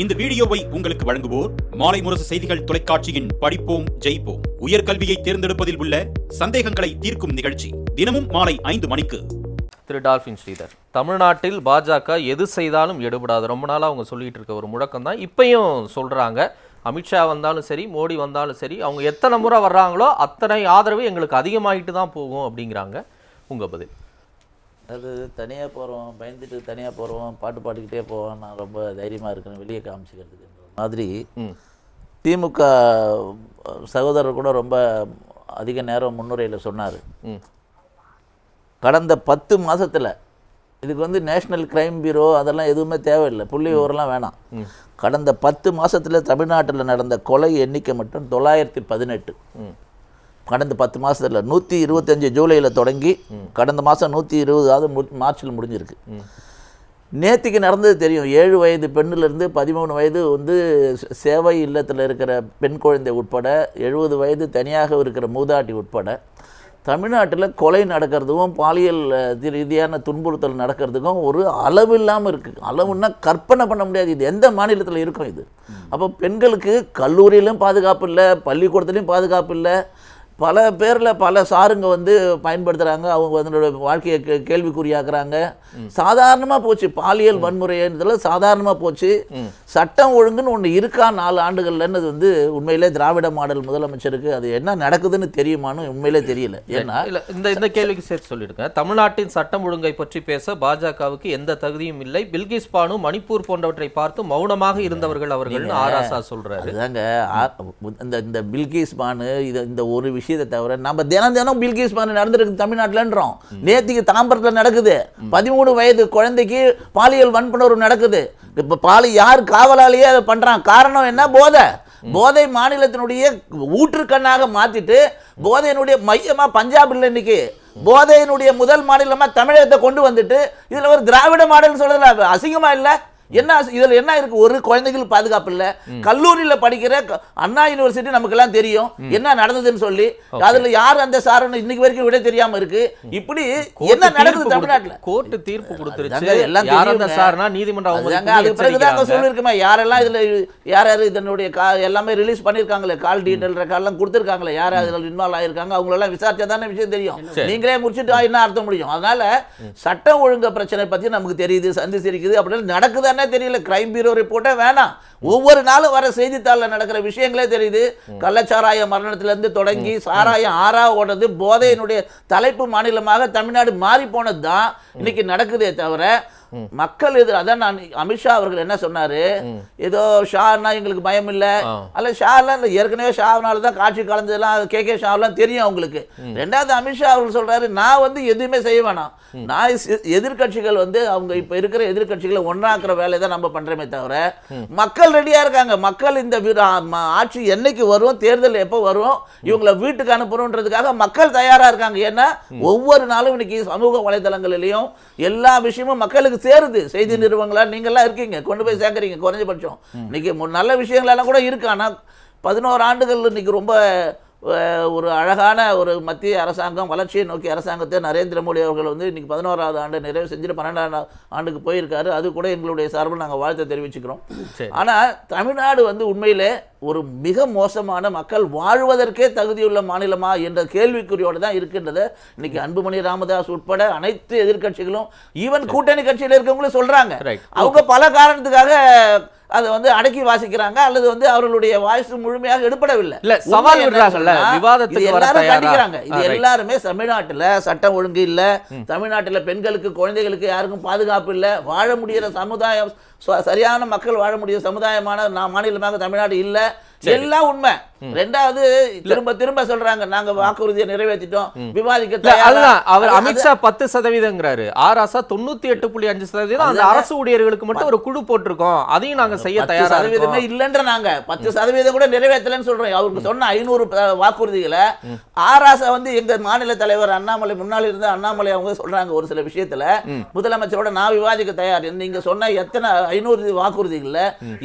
இந்த வீடியோவை உங்களுக்கு வழங்குவோர் மாலை முரசு செய்திகள் தொலைக்காட்சியின் படிப்போம் ஜெயிப்போம். உயர்கல்வியை தேர்ந்தெடுப்பதில் உள்ள சந்தேகங்களை தீர்க்கும் நிகழ்ச்சி தினமும் மாலை ஐந்து மணிக்கு. திரு டால்பின் ஸ்ரீதர் தமிழ்நாட்டில் பாஜக எது செய்தாலும் எடுபடாது. ரொம்ப நாளாக அவங்க சொல்லிட்டு இருக்க ஒரு முழக்கம் தான் இப்பயும் சொல்றாங்க. அமித்ஷா வந்தாலும் சரி மோடி வந்தாலும் சரி அவங்க எத்தனை முறை வர்றாங்களோ அத்தனை ஆதரவு எங்களுக்கு அதிகமாகிட்டு தான் போகும் அப்படிங்கிறாங்க. உங்க பதில்? அது தனியாக போகிறோம் பயந்துட்டு தனியாக போகிறோம் பாட்டு பாடிக்கிட்டே போவோம் நான் ரொம்ப தைரியமாக இருக்கிறேன் வெளியே காமிச்சிக்கிறதுக்குன்ற மாதிரி. திமுக சகோதரர் கூட ரொம்ப அதிக நேரம் முன்னுரையில் சொன்னார். கடந்த பத்து மாசத்துல இதுக்கு வந்து நேஷனல் கிரைம் பியூரோ அதெல்லாம் எதுவுமே தேவையில்லை புள்ளி விவரம்லாம் வேணாம். கடந்த பத்து மாசத்துல தமிழ்நாட்டில் நடந்த கொலை எண்ணிக்கை மட்டும் தொள்ளாயிரத்தி பதினெட்டு. கடந்த பத்து மாசத்துல நூற்றி இருபத்தஞ்சு ஜூலையில் தொடங்கி கடந்த மாதம் நூற்றி இருபதாவது மார்ச்சில் முடிஞ்சிருக்கு. நேத்திக்கு நடந்தது தெரியும் ஏழு வயது பெண்ணிலிருந்து பதிமூணு வயது வந்து சேவை இல்லத்தில் இருக்கிற பெண் குழந்தை உட்பட எழுபது வயது தனியாக இருக்கிற மூதாட்டி உட்பட தமிழ்நாட்டில் கொலை நடக்கிறதுக்கும் பாலியல் ரீதியான துன்புறுத்தல் நடக்கிறதுக்கும் ஒரு அளவு இல்லாமல் இருக்குது அளவுன்னா கற்பனை பண்ண முடியாது. இது எந்த மாநிலத்தில் இருக்கும் இது? அப்போ பெண்களுக்கு கல்லூரியிலும் பாதுகாப்பு இல்லை பள்ளிக்கூடத்துலையும் பாதுகாப்பு இல்லை பல பேரில் பல சாருங்க வந்து பயன்படுத்துகிறாங்க அவங்க அதனோட வாழ்க்கையை கே கேள்விக்குறியாக்குறாங்க. சாதாரணமாக போச்சு. பாலியல் வன்முறைன்றதுல சாதாரணமாக போச்சு. சட்டம் ஒழுங்குன்னு ஒன்று இருக்கா நாலு ஆண்டுகள்லன்னு அது வந்து உண்மையிலே திராவிட மாடல் முதலமைச்சருக்கு அது என்ன நடக்குதுன்னு தெரியுமான்னு உண்மையிலே தெரியல. ஏன்னா இல்ல இந்த இந்த கேள்விக்கு சேர்த்து சொல்லிடுங்க. தமிழ்நாட்டின் சட்டம் ஒழுங்கை பற்றி பேச பாஜகவுக்கு எந்த தகுதியும் இல்லை. பில்கிஸ் பானு மணிப்பூர் போன்றவற்றை பார்த்து மௌனமாக இருந்தவர்கள் அவர்கள் ஆராசா சொல்றாரு. அதுதாங்க. ஆ- இந்த இந்த பில்கிஸ் பானு இது இந்த ஒரு விஷயத்தை தவிர நம்ம தினம் தினம் பில்கிஸ் பானு நடந்திருக்கு தமிழ்நாட்டிலன்றோம். நேத்திக்கு தாம்பரத்தில் நடக்குது. பதிமூணு வயது குழந்தைக்கு பாலியல் வன்புணர்வு நடக்குது. இப்போ பாலி யார் காவலாளியே அதை பண்ணுறான் காரணம் என்ன? போதை. போதை மாநிலத்தினுடைய ஊற்றுக்கண்ணாக மாற்றிட்டு போதையினுடைய மையமாக பஞ்சாப் இல்லை இன்னைக்கு. போதையினுடைய முதல் மாநிலமாக தமிழகத்தை கொண்டு வந்துட்டு இதில் ஒரு திராவிட மாடல் சொல்கிறது அசிங்கமாக இல்லை? என்ன இதுல என்ன இருக்கு? ஒரு குழந்தைகள் பாதுகாப்பு இல்ல. கல்லூரியில படிக்கிற அண்ணா யூனிவர்சிட்டி நமக்கு எல்லாம் தெரியும் என்ன நடந்ததுன்னு சொல்லி. அதுல யார் அந்த சாருன்னு இன்னைக்கு வரைக்கும் விட தெரியாம இருக்கு. இப்படி என்ன நடக்குது தமிழ்நாட்டுல? கோர்ட்டு தீர்ப்பு கொடுத்துருச்சு. எல்லாம் தெரியுங்க. சார்னா நீதிமன்ற அதுதாங்க, அவமதிப்பு அதுக்கு பிறகுதான் அங்க. சொல்லியிருக்குமே. யாரெல்லாம் இதுல யார் யார் இதனுடைய கா எல்லாமே ரிலீஸ் பண்ணியிருக்காங்களே? கால் டீட்டெயில் ரெக்கார்ட்லாம் கொடுத்துருக்காங்களே? யார் அதில் இன்வால்வ் ஆயிருக்காங்க? அவங்களெல்லாம் விசாரிச்சா தானே விஷயம் தெரியும். நீங்களே முடிச்சுட்டு என்ன அர்த்தம் முடியும்? அதனால சட்டம் ஒழுங்கு பிரச்சனை பத்தி நமக்கு தெரியுது சந்தி சிரிக்குது அப்படின்னு நடக்குதானே தெரியல? கிரைம் பியூரோ ரிப்போர்ட்டே வேணாம். ஒவ்வொரு நாளும் வர செய்தித்தாளில் நடக்கிற விஷயங்களே தெரியுது. கள்ளச்சாராய மரணத்திலிருந்து தொடங்கி சாராயம் ஆறா ஓடுறது போதையினுடைய தலைப்பு மாநிலமாக தமிழ்நாடு மாறி போனது தான் இன்னைக்கு நடக்குதே தவிர மக்கள் இது அதான் நான் அமித்ஷா அவர்கள் என்ன சொன்னாரு? ஏதோ ஷான்னா எங்களுக்கு பயம் இல்லை. அல்ல ஷாலாம் ஏற்கனவே ஷாவினால தான் காட்சி கலந்ததெல்லாம் கே கே ஷாவெல்லாம் தெரியும் அவங்களுக்கு. ரெண்டாவது அமித்ஷா அவர்கள் சொல்றாரு நான் வந்து எதுவுமே செய்ய வேணாம். நான் எதிர்க்கட்சிகள் வந்து அவங்க இப்ப இருக்கிற எதிர்க்கட்சிகளை ஒன்றாக்குற வேலையை தான் நம்ம பண்றோமே தவிர மக்கள் ரெடியா இருக்காங்க. மக்கள் இந்த ஆட்சி என்னைக்கு வரும் தேர்தல் எப்போ வரும் இவங்களை வீட்டுக்கு அனுப்புறோன்றதுக்காக மக்கள் தயாரா இருக்காங்க. ஏன்னா ஒவ்வொரு நாளும் இன்னைக்கு சமூக வலைதளங்களிலையும் எல்லா விஷயமும் மக்களுக்கு சேருது. செய்தி நிறுவனங்களா நீங்கெல்லாம் இருக்கீங்க. கொண்டு போய் சேர்க்குறீங்க. குறைஞ்சபட்சம். இன்னைக்கு மு- நல்ல விஷயங்களெல்லாம் கூட இருக்கு. ஆனா பதினோரு ஆண்டுகள் இன்னைக்கு ரொம்ப ஒரு அழகான ஒரு மத்திய அரசாங்கம் வளர்ச்சியை நோக்கி அரசாங்கத்தை நரேந்திர மோடி அவர்கள் வந்து இன்னைக்கு பதினோராவது ஆண்டு நிறைவு செஞ்சுட்டு பன்னெண்டாம் ஆண்டுக்கு போயிருக்காரு. அது கூட எங்களுடைய சார்பில் நாங்கள் வாழ்த்தை தெரிவிச்சுக்கிறோம். சரி. ஆனா தமிழ்நாடு வந்து உண்மையிலே ஒரு மிக மோசமான மக்கள் வாழ்வதற்கே தகுதியுள்ள மாநிலமா என்ற கேள்விக்குறியோடு தான் இருக்கின்றத. இன்னைக்கு அன்புமணி ராமதாஸ் உட்பட அனைத்து எதிர்க்கட்சிகளும் ஈவன் கூட்டணி கட்சியில் இருக்கவங்களும் சொல்றாங்க. அவங்க பல காரணத்துக்காக அதை வந்து அடக்கி வாசிக்கிறாங்க அல்லது வந்து அவர்களுடைய வாய்ஸ் முழுமையாக எடுப்படவில்லை இல்ல, சவால் விடுறாங்கல்ல, விவாதத்துக்கு எல்லாரும்? கண்டிக்கிறாங்க. இது. எல்லாருமே தமிழ்நாட்டுல சட்டம் ஒழுங்கு இல்ல தமிழ்நாட்டுல பெண்களுக்கு குழந்தைகளுக்கு யாருக்கும் பாதுகாப்பு இல்ல வாழ முடியிற சமுதாயம் சரியான மக்கள் வாழ முடிய சமுதாயமான நா- மாநிலமாக தமிழ்நாடு இல்ல. எல்லாம் உண்மை. ரெண்டாவது திரும்ப திரும்ப சொல்றாங்க. நாங்க வாக்குறுதியை நிறைவேற்றிட்டோம். விவாதிக்க. அதுதான். அவர் அமித்ஷா பத்து சதவீதங்கிறாரு. ஆராசா தொண்ணூத்தி எட்டு புள்ளி அஞ்சு சதவீதம் அந்த அரசு ஊழியர்களுக்கு மட்டும் ஒரு குழு போட்டிருக்கோம் அதையும் நாங்க செய்ய தயாரா சதவீதமே இல்லைன்ற நாங்க பத்து சதவீதம் கூட நிறைவேற்றலன்னு சொல்றோம் அவருக்கு சொன்ன ஐநூறு வாக்குறுதிகளை ஆராசா வந்து எங்க மாநில தலைவர் அண்ணாமலை முன்னாள் இருந்த அண்ணாமலை அவங்க சொல்றாங்க ஒரு சில விஷயத்துல முதலமைச்சரோட நான் விவாதிக்க தயார் நீங்க சொன்ன எத்தனை ஐநூறு வாக்குறுதிகள்ல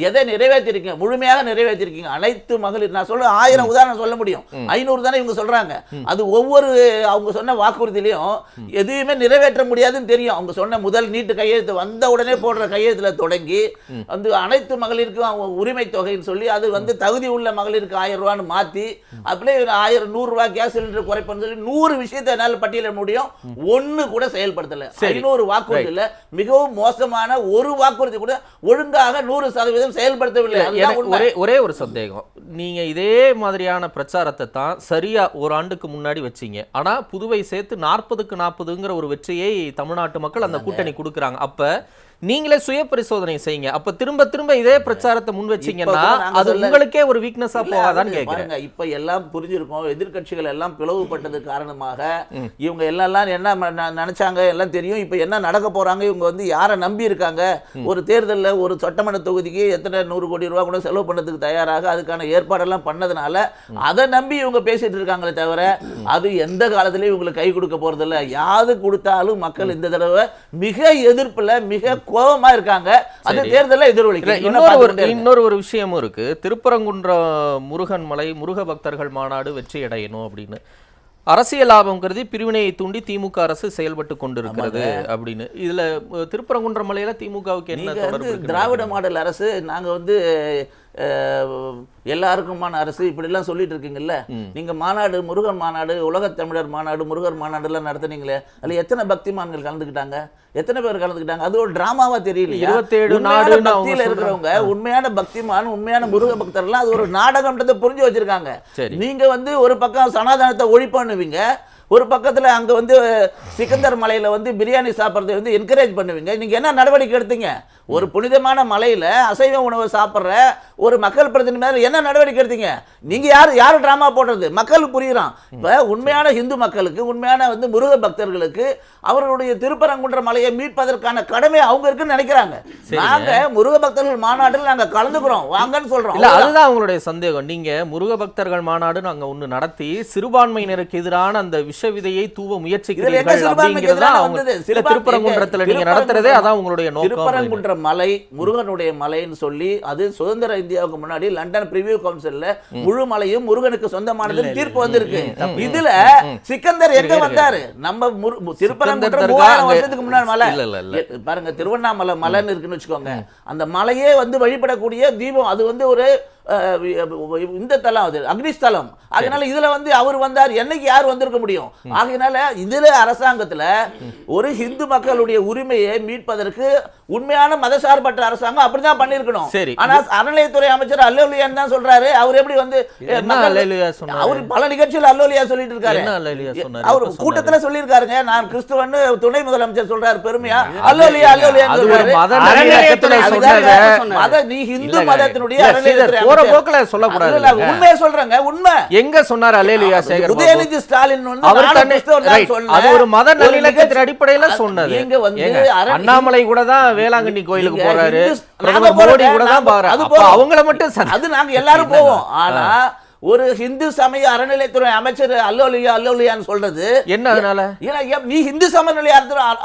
எதை நிறைவேற்றிருக்கீங்க முழுமையாக நிறைவேற்றிருக்கீங்க அனைத்து மகளிர் நான் சொல்றேன் எவ்வளவு ஆயிரம் உதாரணம் சொல்ல முடியும். ஐநூறு தானே இவங்க சொல்றாங்க. அது ஒவ்வொரு அவங்க சொன்ன வாக்குறுதியிலையும் எதுவுமே நிறைவேற்ற முடியாதுன்னு தெரியும். அவங்க சொன்ன முதல் நீட்டு கையெழுத்து வந்த உடனே போடுற கையெழுத்துல தொடங்கி வந்து அனைத்து மகளிருக்கும் உரிமை தொகைன்னு சொல்லி அது வந்து தகுதி உள்ள மகளிருக்கு ஆயிரம் ரூபான்னு மாத்தி அப்படியே ஆயிரம் நூறு ரூபாய் கேஸ் சிலிண்டர் குறைப்புன்னு சொல்லி நூறு விஷயத்தை என்னால பட்டியலிட முடியும். ஒண்ணு கூட செயல்படுத்தல. ஐநூறு வாக்குறுதியில மிகவும் மோசமான ஒரு வாக்குறுதி கூட ஒழுங்காக நூறு சதவீதம் செயல்படுத்தவில்லை. ஒரே ஒரு சந்தேகம். நீங்க இதே மாதிரியான பிரச்சாரத்தை தான் சரியா ஒரு ஆண்டுக்கு முன்னாடி வச்சீங்க. ஆனா புதுவை சேர்த்து நாற்பதுக்கு நாற்பதுங்கிற ஒரு வெற்றியை தமிழ்நாட்டு மக்கள் அந்த கூட்டணி கொடுக்குறாங்க. அப்ப நீங்களே சுய பரிசோதனை செய்யுங்க. அப்ப திரும்ப திரும்ப இதே பிரச்சாரத்தை முன் வச்சீங்கன்னா அது உங்களுக்கே ஒரு வீக்னஸா போகாதான்னு பாருங்க இப்ப எல்லாம் புரிஞ்சிருக்கும். எதிர்க்கட்சிகள் எல்லாம் பிளவுபட்டது காரணமாக இவங்க எல்லாம் என்ன நினைச்சாங்க எல்லாம் தெரியும். இப்ப என்ன நடக்க போறாங்க இவங்க வந்து யாரை நம்பி இருக்காங்க? ஒரு தேர்தல்ல ஒரு சட்டமன்ற தொகுதிக்கு எத்தனை நூறு கோடி ரூபாய் கூட செலவு பண்ணதுக்கு தயாராக அதுக்கான ஏற்பாடெல்லாம் பண்ணதுனால அதை நம்பி இவங்க பேசிட்டு இருக்காங்களே தவிர அது எந்த காலத்திலயும் இவங்களுக்கு கை கொடுக்க போறது இல்ல யாது கொடுத்தாலும் மக்கள் இந்த தடவை மிக எதிர்ப்புல மிக கோபமா இருக்காங்க. சரி. தேர்தல்ல இன்னும் இன்னொரு ஒரு விஷயமும் இருக்கு. திருப்பரங்குன்றம் முருகன் மலை முருக பக்தர்கள் மாநாடு வெற்றி அடையணும் அப்படின்னு. அரசியல் லாபம் கருதி பிரிவினையை தூண்டி திமுக அரசு செயல்பட்டு கொண்டிருக்கிறது அப்படின்னு. இதுல அஹ், திருப்பரங்குன்றம் மலையில திமுகவுக்கு என்ன திராவிட மாடல் அரசு நாங்க வந்து எல்லாருக்குமான அரசு இப்படிலாம் சொல்லிட்டு இருக்கீங்கல்ல நீங்க மாநாடு முருகன் மாநாடு உலகத் தமிழர் மாநாடு முருகர் மாநாடு எல்லாம் நடத்துனீங்களே அதுல எத்தனை பக்திமான்கள் கலந்துக்கிட்டாங்க? எத்தனை பேர் கலந்துக்கிட்டாங்க? அது ஒரு டிராமாவா தெரியல 27 நாடுன்னு அவங்க பக்தியில சொல்றாங்க. இருக்கிறவங்க உண்மையான பக்திமான் உண்மையான முருக பக்தர்லாம் அது ஒரு நாடகம்ன்றதை புரிஞ்சு வச்சிருக்காங்க. சரி. நீங்க வந்து ஒரு பக்கம் சனாதனத்தை ஒழிப்பானுவீங்க ஒரு பக்கத்துல அங்க வந்து சிக்கந்தர் மலையில வந்து பிரியாணி சாப்பிட்றதை வந்து என்கரேஜ் பண்ணுவீங்க. நீங்க என்ன நடவடிக்கை எடுத்தீங்க? ஒரு புனிதமான மலையில அசைவ உணவு சாப்பிட்ற ஒரு மக்கள் பிரதிநிதி மேல என்ன நடவடிக்கை எடுத்தீங்க? நீங்க யாரு யாரு டிராமா போடுறது? மக்களுக்கு புரியுறான். இப்ப உண்மையான இந்து மக்களுக்கு உண்மையான வந்து முருக பக்தர்களுக்கு அவர்களுடைய திருப்பரங்குன்ற மலையை மீட்பதற்கான கடமை அவங்க இருக்குன்னு நினைக்கிறாங்க. நாங்க முருக பக்தர்கள் மாநாட்டில் நாங்க கலந்துக்கிறோம். வாங்கன்னு சொல்றோம். இல்ல அதுதான் அவங்களுடைய சந்தேகம். நீங்க முருக பக்தர்கள் மாநாடுன்னு அங்க ஒண்ணு நடத்தி சிறுபான்மையினருக்கு எதிரான அந்த விஷ விதையை தூவ முயற்சிக்கிறீர்கள் அப்படிங்கிறது திருப்பரங்குன்றத்துல நீங்க திருப்பரங்குன்றம் நடத்துறதே அதான் உங்களுடைய நோக்கம் மலை முருகனுடைய மலைன்னு சொல்லி அது சுதந்திர இந்தியாவுக்கு முன்னாடி லண்டன் பிரிவியூ கவுன்சில்ல முழு மலையும் முருகனுக்கு சொந்தமானதுன்னு தீர்ப்பு வந்திருக்கு. இதுல சிக்கந்தர் எங்க வந்தாரு? நம்ம திருப்பரங்குன்ற மூவாயிரம் வருஷத்துக்கு முன்னாடி மலை. பாருங்க திருவண்ணாமலை மலைன்னு இருக்குன்னு வச்சுக்கோங்க. அந்த மலையே வந்து வழிபடக்கூடிய தீபம். அது வந்து ஒரு இந்த தலம் அது அக்னிஸ்தலம். அதனால இதுல வந்து அவர் வந்தார் என்னைக்கு யார் வந்திருக்க முடியும்? ஆகையினால இதுல அரசாங்கத்துல ஒரு ஹிந்து மக்களுடைய உரிமையை மீட்பதற்கு உண்மையான மதசார்பற்ற அரசாங்கம் அப்படிதான் பண்ணிருக்கணும் சரி. ஆனா அறநிலையத்துறை அமைச்சர் அல்லோலியான் தான் சொல்றாரு. அவர் எப்படி வந்து? அவர் பல நிகழ்ச்சியில் அல்லோலியா சொல்லிட்டு இருக்காரு. என்ன அல்லேலூயா சொன்னாரு? அவர் கூட்டத்துல சொல்லியிருக்காருங்க. நான் கிறிஸ்துவன்னு துணை முதலமைச்சர் சொல்றாரு பெருமையா? அல்லோலியா அல்லோலியா மத நீ ஹிந்து. மதத்தினுடைய அறநிலையத்துறை போற. போக்குல சொல்லக்கூடாது. உண்மையை சொல்றேங்க உண்மை எங்க சொன்னார் அல்லேலூயா சேகர்? உதயநிதி ஸ்டாலின் வந்து அவர். அது ஒரு மத நல்லிணக்கத்தின் அடிப்படையில சொன்னது நீங்க வந்து அண்ணாமலை கூட தான் வேளாங்கண்ணி கோயிலுக்கு போறாரு மோடி கூட தான். அவங்கள மட்டும் அது நாங்க எல்லாரும் போவோம் ஆனா ஒரு ஹிந்து சமய அறநிலையத்துறை அமைச்சர் அல்லோலியா அல்லோலியான்னு சொல்றது. என்ன அதனால? ஏன்னா ஏன் நீ ஹிந்து சமநிலை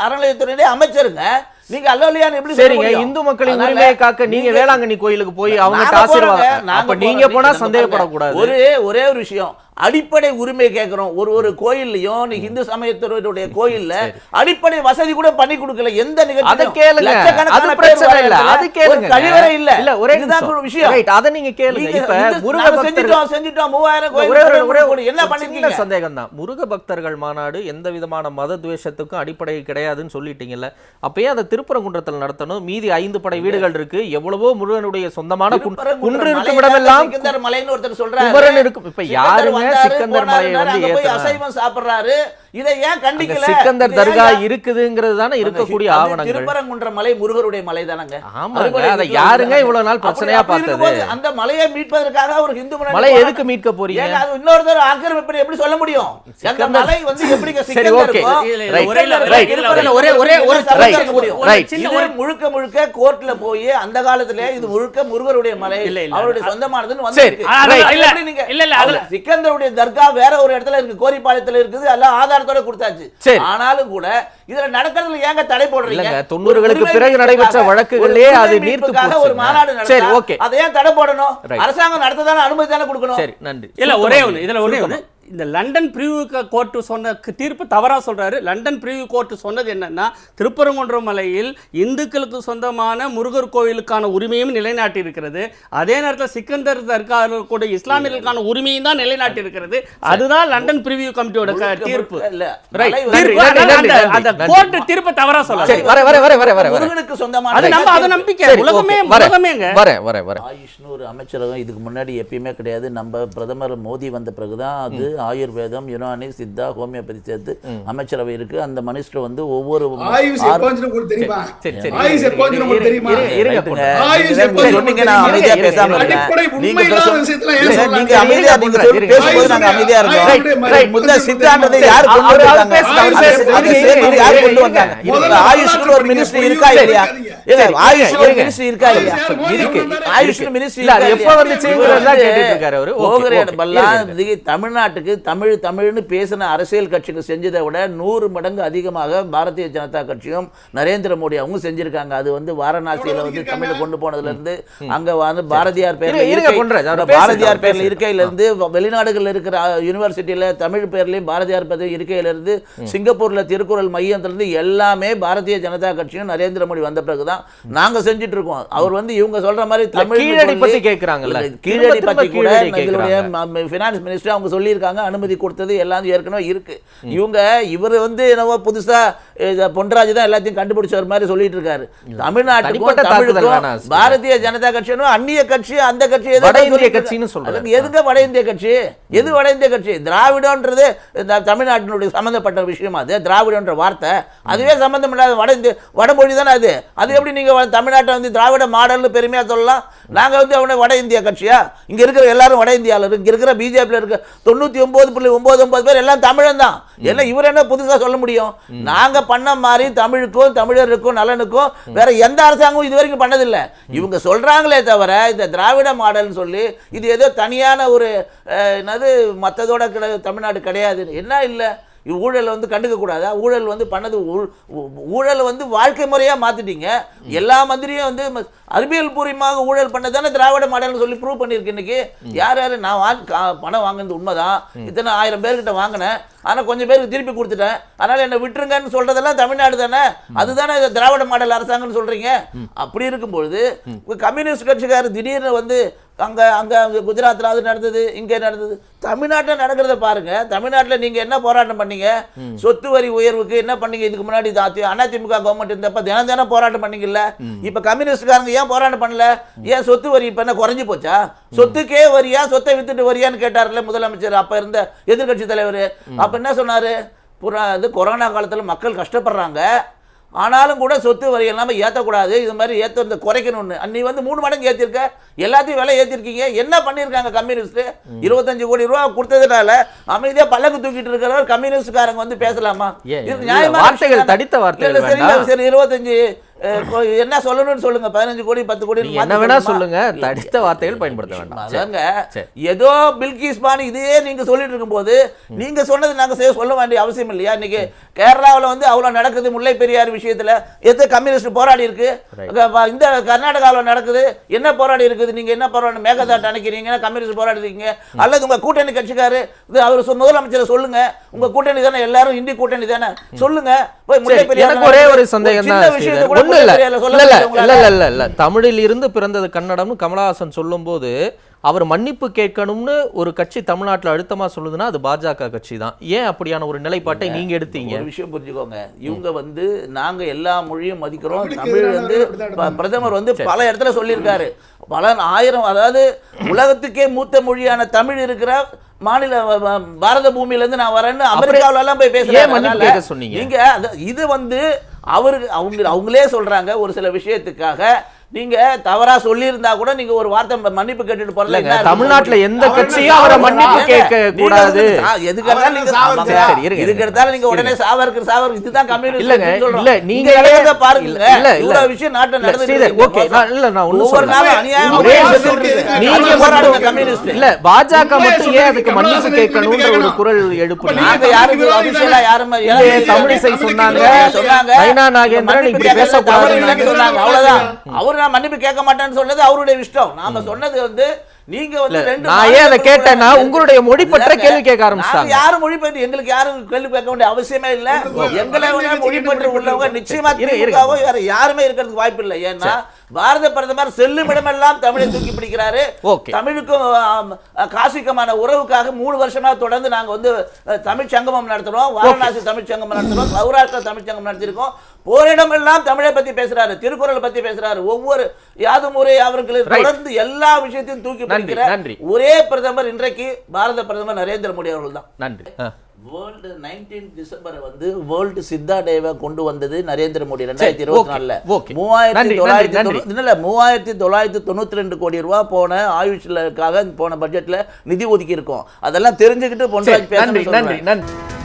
அறநிலையத்துறையுடைய அமைச்சருங்க. நீங்க அல்லோலியான்னு எப்படி சரிங்க? இந்து மக்களின் உரிமையை காக்க நீங்க வேளாங்கண்ணி கோயிலுக்கு போய் அவங்க ஆசீர்வாதம். நாங்க போனா சந்தேகப்படக்கூடாது. ஒரே ஒரே ஒரு விஷயம். அடிப்படை உரிமை கேட்கிறோம். ஒரு ஒரு கோயில்லையும் நீ இந்து சமயத்தினுடைய கோயில்ல அடிப்படை வசதி கூட பண்ணி கொடுக்கல. எந்த அத நிகழ்ச்சி கேளுங்க. அது பிரச்சனை இல்ல. அது கேளுங்க. கழிவறை இல்ல. இல்ல ஒரே இதுதான். ஒரு விஷயம். ரைட் அத நீங்க கேளுங்க. இப்ப முருக செஞ்சுட்டோம் செஞ்சுட்டோம். மூவாயிரம் கோயில் என்ன பண்ணிருக்கீங்க சந்தேகம் தான் முருக பக்தர்கள் மாநாடு எந்த விதமான மத துவேஷத்துக்கும் அடிப்படை கிடையாதுன்னு சொல்லிட்டீங்கல்ல. அப்பயே அதை திருப்பரங்குன்றத்தில் நடத்தணும். மீதி ஐந்து படை வீடுகள் இருக்கு. எவ்வளவோ முருகனுடைய சொந்தமான குன்று இருக்கும் இடமெல்லாம் மலைன்னு ஒருத்தர் சொல்றாரு. இருக்கும். இப்ப வந்தாரு, சிக்கந்தர் மலையை வந்து? அசைவம் சாப்பிடுறாரு. இதை ஏன் கண்டிக்கல? சிக்கந்தர் தர்கா இருக்குதுங்கிறது தானே இருக்கக்கூடிய ஆவணங்கள். திருப்பரங்குன்ற மலை முருகருடைய மலை தானங்க ஆமாங்க, அதை யாருங்க வந்து இவ்வளவு நாள் பிரச்சனையா பார்த்தது? அந்த மலையை மீட்பதற்காக ஒரு இந்து முன்னணி மலை. எதுக்கு மீட்க போறீங்க? அது இன்னொருத்தர் ஆக்கிரமிப்பு எப்படி சொல்ல முடியும்? அந்த மலை வந்து எப்படி சரி, Right, ஒரே ஒரே ஒரே முழுக்க முழுக்க கோர்ட்ல போய் அந்த காலத்திலே இது முழுக்க முருகருடைய மலை. அவருடைய சொந்தமானதுன்னு அது இல்ல, இல்ல, சிக்கந்தருடைய பெருமாளுடைய தர்கா வேற ஒரு இடத்துல இருக்கு கோரிப்பாளையத்துல இருக்குது எல்லாம் ஆதாரத்தோட கொடுத்தாச்சு. ஆனாலும் கூட இதுல நடக்கிறதுல ஏங்க தடை போடுறீங்க தொண்ணூறுகளுக்கு பிறகு நடைபெற்ற ஒரு அது உரிமை நீர்த்து மீட்புக்காக ஒரு. மாநாடு சரி, நடத்தா okay. அதை ஏன் தடை போடணும். அரசாங்கம் நடத்ததான அனுமதி தானே கொடுக்கணும் சரி நன்றி இல்ல ஒரே ஒன்று இதுல ஒரே ஒன்று இந்த லண்டன் பிரிவு கோர்ட் சொன்ன தீர்ப்பு தவறா சொல்றாரு. லண்டன் பிரிவு கோர்ட் சொன்னது என்னன்னா திருப்பரங்குன்றம் மலையில் இந்துக்களுக்கு சொந்தமான முருகர் கோவிலுக்கான உரிமையும் நிலைநாட்டி இருக்கிறது அதே நேரத்தில் சிக்கந்தர் தர்கா கூட இஸ்லாமியர்களுக்கான உரிமையும் தான் நிலைநாட்டி இருக்கிறது அதுதான் லண்டன் பிரிவு கமிட்டியோட தீர்ப்பு. அந்த- அந்த நன்றி. கோர்ட் தீர்ப்பு தவறா சொல்லல சரி வர வர வர வர வர வர. முருகனுக்கு சொந்தமான அது நம்ம அது நம்பிக்கை. சரி, உலகமே okay, வரேன், உலகமேங்க. வரேன் வரேன் வரேன் ஆயுஷ்னு ஒரு அமைச்சரகம் இதுக்கு முன்னாடி எப்பயுமே கிடையாது. நம்ம பிரதமர் மோடி வந்த பிறகுதான் அது ஆயுர்வேதம் யுனானி சித்தா ஹோமியோபதி சேர்த்து அமைச்சரவை இருக்கு அந்த மினிஸ்டர் வந்து ஒவ்வொரு ஆயுஷ் ஆறு- எப்போ வந்துச்சுன்னு உங்களுக்கு தெரியுமா சரி, சரி. ஆயுஷ் எப்போ வந்துச்சுன்னு உங்களுக்கு தெரியுமா இருங்க, இருங்க, ரைட்டுங்க. ஆயுஷ் நீங்க எப்போ சொன்னீங்க, நான் இருங்க, அமைதியா இருங்க, பேசாம இருங்க. இருந்தேன். அடிப்படை நீங்க உண்மை இல்லாத பேச- விஷயத்துல ஏன் இல்ல, சொல்றாங்க? நீங்க அமைதியா இருங்க, நீங்க இருங்க, சொல்லி இருங்க. பேசும்போது நாங்க ஆயுஷ் அமைதியா இருந்தோம் ஆயுஷ் Right, ஆயுஷ் right. முதல்ல ஆயுஷ் சித்தாந்தத்தை ஆயுஷ் யார் கொண்டு அவர் வந்தாங்க பேசுறாரு. அந்த- ஆயுஷ் அந்த இருங்க, statement யார் இருங்க, கொண்டு இருங்க, வந்தாங்க இருங்க. இல்ல, ஆயுஷ்னு ஒரு மினிஸ்ட்ரி இருக்கா இல்லையா இல்ல தான் தமிழ்நாட்டுக்கு தமிழ் தமிழ்னு பேசின அரசியல் கட்சிங்க செஞ்சதை விட நூறு மடங்கு அதிகமாக பாரதிய ஜனதா கட்சியும் நரேந்திர மோடி அவங்க செஞ்சிருக்காங்க. அது வந்து வாரணாசியில வந்து தமிழை கொண்டு போனதுல இருந்து அங்க வந்து பாரதியார் பேர்ல இருக்கை- பாரதியார் பேர்ல பேசட்டும். இருக்கையில இருந்து வ- வெளிநாடுகள்ல இருக்கிற யூனிவர்சிட்டியில தமிழ் பேர்லயும் பாரதியார் பேர் இருக்கையில இருந்து சிங்கப்பூர்ல திருக்குறள் மையத்துல இருந்து எல்லாமே பாரதிய ஜனதா கட்சியும் நரேந்திர மோடி வந்த பிறகுதான் நாங்க செஞ்சுட்டு இருக்கோம் அவர் வந்து இவங்க சொல்ற மாதிரி தமிழ் கீழடி பத்தி கேக்குறாங்கல்ல. இல்ல, கீழடி பத்தி கூட எங்களுடைய. ஃபினான்ஸ் மினிஸ்டர் அவங்க சொல்லியிருக்காங்க. அனுமதி கொடுத்தது எல்லாம் ஏற்கனவே இருக்கு. இவங்க இவர் வந்து என்னவோ புதுசா இத பொன்ராஜ் தான் எல்லாத்தையும் கண்டுபிடிச்சவர் மாதிரி சொல்லிட்டு இருக்காரு. தமிழ்நாட்டுக்கும் தமிழுக்கும். பாரதிய ஜனதா கட்சியும் அந்நிய கட்சி அந்த கட்சி வட இந்திய கட்சின்னு. அதுக்கு எதுங்க வட இந்திய கட்சி? எது வட இந்திய கட்சி? திராவிடன்றது இந்த தமிழ்நாட்டினுடைய சம்பந்தப்பட்ட விஷயம் அது திராவிடன்ற வார்த்தை. அதுவே சம்பந்தம் இல்லாத வட இந்திய வடமொழி தானே அது. அது எப்படி நீங்க வ- தமிழ்நாட்டை வந்து திராவிட மாடல்னு பெருமையா சொல்லலாம்? நாங்க வந்து அவனை வட இந்திய கட்சியா? இங்க இருக்கிற எல்லாரும் வட இந்தியால இருக்கு. இங்க இருக்கிற பிஜேபியில் இருக்க தொண்ணூத்தி ஒன்பது புள்ளி ஒன்பது ஒன்பது பேர் எல்லாம் தமிழன் தான் எல்லாம் இவர் என்ன புதுசா சொல்ல முடியும்? நாங்க பண்ண மாதிரி தமிழுக்கும் தமிழருக்கும் நலனுக்கும் வேற எந்த அரசாங்கமும் இது வரைக்கும் பண்ணதில்லை. இவங்க சொல்றாங்களே தவிர இந்த திராவிட மாடல்னு சொல்லி இது ஏதோ தனியான ஒரு என்னது மற்றதோட கிடை தமிழ்நாடு கிடையாது. என்ன இல்லை? ஊழல் வந்து கண்டுக்க கூடாதா? ஊழல் வந்து பண்ணது ஊழலை வந்து வாழ்க்கை முறையா மாத்திட்டீங்க. எல்லா மந்திரியும் வந்து அறிவியல் பூர்வமாக ஊழல் பண்ணதானே திராவிட மாடல்னு சொல்லி ப்ரூவ் பண்ணியிருக்கு இன்னைக்கு யார் யார் நான் வாங்க பணம் வாங்கினது உண்மைதான் இத்தனை ஆயிரம் பேர்கிட்ட வாங்கினேன் ஆனா கொஞ்சம் பேருக்கு திருப்பி கொடுத்துட்டேன் அதனால என்ன விட்டுருங்கன்னு சொல்றதெல்லாம் தமிழ்நாடு தானே அதுதானே இந்த திராவிட மாடல் அரசாங்கம்னு சொல்றீங்க அப்படி இருக்கும்பொழுது கம்யூனிஸ்ட் கட்சிக்காரர் திடீர்னு வந்து அங்க அங்க அங்க குஜராத்ல அது நடந்தது இங்க நடந்தது தமிழ்நாட்டில் நடக்கிறத பாருங்க தமிழ்நாட்டில் நீங்க என்ன போராட்டம் பண்ணீங்க சொத்து வரி உயர்வுக்கு என்ன பண்ணீங்க இதுக்கு முன்னாடி அதி- அதிமுக கவர்மெண்ட் இருந்தப்ப தினம் தினம் போராட்டம் பண்ணீங்கல்ல இப்ப கம்யூனிஸ்ட்காரங்க ஏன் போராட்டம் பண்ணல? ஏன் சொத்து வரி இப்ப என்ன குறைஞ்சு போச்சா? சொத்துக்கே வரியா? சொத்தை வித்துட்டு வரியான்னு கேட்டார்ல முதலமைச்சர். அப்ப இருந்த எதிர்க்கட்சி தலைவர். அப்ப என்ன சொன்னாரு? புறா இது கொரோனா காலத்துல மக்கள் கஷ்டப்படுறாங்க. ஆனாலும் கூட சொத்து வரி எல்லாமே ஏற்றக்கூடாது இது மாதிரி ஏற்ற இந்த குறைக்கணும்னு. நீ வந்து மூணு மடங்கு ஏற்றிருக்க எல்லாத்தையும் விலை ஏற்றிருக்கீங்க என்ன பண்ணியிருக்காங்க கம்யூனிஸ்ட் இருபத்தஞ்சு கோடி ரூபா கொடுத்ததுனால அமைதியாக பல்லக்கு தூக்கிட்டு இருக்கிறவர் கம்யூனிஸ்ட்காரங்க வந்து பேசலாமா? நியாயமான வார்த்தைகள்? தடித்த வார்த்தைகள் சரி. சரி இருபத்தஞ்சு என்ன சொல்லணும்னு சொல்லுங்க. பதினஞ்சு கோடி பத்து கோடி என்ன வேணா சொல்லுங்க. தடித்த வார்த்தைகள் பயன்படுத்த வேண்டாம். அதாங்க. ஏதோ பில்கிஸ் பானு இதே நீங்க சொல்லிட்டு இருக்கும்போது நீங்க சொன்னது நாங்க செய்ய சொல்ல வேண்டிய அவசியம் இல்லையா? இன்னைக்கு கேரளாவுல வந்து அவ்வளவு நடக்குது. முல்லை பெரியார் விஷயத்துல எது கம்யூனிஸ்ட் போராடி இருக்கு. இந்த கர்நாடகாவுல நடக்குது. என்ன போராடி இருக்குது? நீங்க என்ன போராடி மேகதாட்டு அணைக்கிறீங்க கம்யூனிஸ்ட் போராடி இருக்கீங்க? அல்லது உங்க கூட்டணி கட்சிக்காரு இது அவர் முதலமைச்சர் சொல்லுங்க. உங்க கூட்டணி தானே? எல்லாரும் இந்தி கூட்டணி தானே? சொல்லுங்க. போய் முல்லை பெரியார் ஒரே ஒரு. சந்தேகம் தான் இல்ல இல்ல இல்ல இல்ல. இல்ல தமிழில் இருந்து பிறந்தது கன்னடம்னு கமலஹாசன் சொல்லும்போது அவர் மன்னிப்பு கேட்கணும்னு ஒரு கட்சி தமிழ்நாட்டுல அழுத்தமா சொல்லுதுன்னா அது பாஜக கட்சி தான் ஏன் அப்படியான ஒரு நிலைப்பாட்டை நீங்க எடுத்தீங்க? ஒரு விஷயம் புரிஞ்சுக்கோங்க. இவங்க வந்து நாங்க எல்லா மொழியும் மதிக்கிறோம். தமிழ் வந்து பிரதமர் வந்து பல இடத்துல சொல்லியிருக்காரு. பல ஆயிரம் அதாவது உலகத்துக்கே மூத்த மொழியான தமிழ் இருக்கிற மாநில பாரத பூமியில இருந்து நான் வரேன்னு அமெரிக்காவுல எல்லாம் போய் சொன்னீங்க? நீங்க இது வந்து அவரு அவங்க அவங்களே சொல்கிறாங்க ஒரு சில விஷயத்துக்காக. நீங்க தவறா சொல்லியிருந்தா கூட நீங்க ஒரு வார்த்தை மன்னிப்பு கேட்டுட்டு போறல? தமிழ்நாட்டுல எந்த கட்சியும் அவரை மன்னிப்பு? கேட்க கூடாது. எதுக்கு எடுத்தாலும் நீங்க அவர் என்ன ஆமாங்க. சாவரம் சொல்றாங்க? இதுக்கு எடுத்தாலும் நீங்க உடனே சாவருக்கு சாவருக்கு இதுதான் கம்யூனிஸ்ட் இல்லங்க. இல்ல இங்க நீங்க எழுத பாருங்க இல்ல விஷயம் நாட்டுல. ஓகே நான் இல்ல நான் ஒண்ணு ஒவ்வொரு சொல்றேன் நாளும் அநியாயமா போராடுங்க கம்யூனிஸ்ட் இல்ல பாஜக நீங்களே மட்டும் ஏன் அதுக்கு மன்னிப்பு கேட்கணும்ன்ற ஒரு. குரல் இப்ப எழுப்புனீங்க நீங்க நாங்க யாருக்கு அபிஷேகா யாரும் தமிழிசை சொன்னாங்க. சொன்னாங்க? நயனா நாகேந்திரன் இப்படி பேசக்கூடாதுன்னு சொன்னாங்க. அவ்வளவுதான். அவரு நான் மன்னிப்பு கேட்க மாட்டேன்னு சொன்னது அவருடைய இஷ்டம். நாம சொன்னது வந்து நீங்க வந்து ரெண்டு நான் ஏன் அதை கேட்டேன்னா. உங்களுடைய மொழி பற்ற கேள்வி கேட்க ஆரம்பிச்சிட்டாங்க. நாங்க யாரும் மொழி பற்றி எங்களுக்கு யாரும் கேள்வி கேட்க வேண்டிய அவசியமே இல்ல. எங்களை மொழி பற்று உள்ளவங்க நிச்சயமா. திமுகவோ வேற யாருமே இருக்கிறதுக்கு வாய்ப்பு இல்லை. ஏன்னா பாரத பிரதமர் செல்லும் இடமெல்லாம் தமிழை தூக்கி பிடிக்கிறாரு. தமிழுக்கும் காசிக்குமான உறவுக்காக மூணு வருஷமா தொடர்ந்து நாங்க வந்து தமிழ் சங்கமம் நடத்துறோம். வாரணாசி தமிழ் சங்கமம் நடத்துறோம். சௌராஷ்டிரா தமிழ் சங்கம் நடத்திருக்கோம் போரிடமெல்லாம் தமிழை பத்தி பேசுறாரு திருக்குறளை பத்தி பேசுறாரு ஒவ்வொரு யாதும் ஊரே அவர்களை Right. தொடர்ந்து எல்லா விஷயத்தையும் தூக்கி நன்றி, பிடிக்கிற. ஒரே பிரதமர் இன்றைக்கு பாரத பிரதமர் நரேந்திர மோடி அவர்கள் தான் நன்றி. வேர்ல்டு நைன்டீன் டிசம்பரை வந்து வேர்ல்டு சித்தா டேவை கொண்டு வந்தது நரேந்திர மோடி ரெண்டாயிரத்தி இருபத்தி நாலுல. மூவாயிரத்தி தொள்ளாயிரத்தி இல்ல மூவாயிரத்தி தொள்ளாயிரத்தி தொண்ணூத்தி ரெண்டு கோடி ரூபாய் போன ஆயுஷ்லக்காக போன பட்ஜெட்ல நிதி ஒதுக்கி இருக்கோம் அதெல்லாம் தெரிஞ்சுக்கிட்டு பொன்ராஜ் நன்றி பேசணும் நன்றி நன்றி